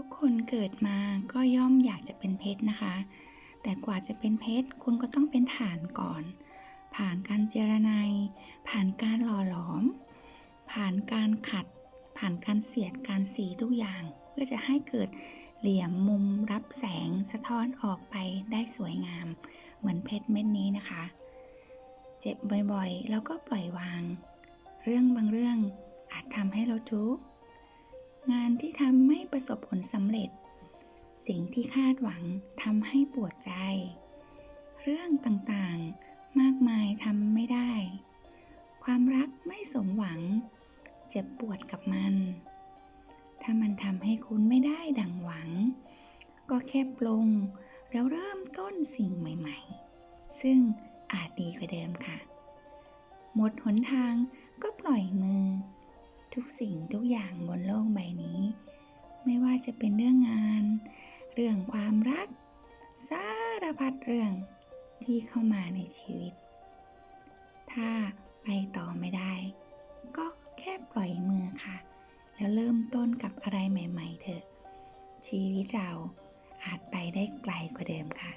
ทุกคนเกิดมาก็ย่อมอยากจะเป็นเพชรนะคะ แต่กว่าจะเป็นเพชรคุณก็ต้องเป็นฐานก่อน ผ่านการเจรไนยผ่านการหล่อหลอม ผ่านการขัด ผ่านการเสียดการสีทุกอย่าง เพื่อจะให้เกิดเหลี่ยมมุมรับแสงสะท้อนออกไปได้สวยงาม เหมือนเพชรเม็ดนี้นะคะ เจ็บบ่อยๆ แล้วก็ปล่อยวาง เรื่องบางเรื่องอาจทำให้เราทุกข์ งานที่ทำไม่ประสบผลสำเร็จ สิ่งที่คาดหวังทำให้ปวดใจ เรื่องต่างๆ มากมายทำไม่ได้ ความรักไม่สมหวัง เจ็บปวดกับมัน ถ้ามันทำให้คุณไม่ได้ดังหวัง ก็แค่ปลงแล้วเริ่มต้นสิ่งใหม่ ๆ ซึ่งอาจดีกว่าเดิมค่ะ หมดหนทางก็ปล่อยมือ ทุกสิ่งทุกอย่างบนโลกใบนี้ ไม่ว่าจะเป็นเรื่องงาน เรื่องความรัก สารพัดเรื่องที่เข้ามาในชีวิต ถ้าไปต่อไม่ได้ ก็แค่ปล่อยมือค่ะ แล้วเริ่มต้นกับอะไรใหม่ ๆ เถอะ ชีวิตเราอาจไปได้ไกลกว่าเดิมค่ะ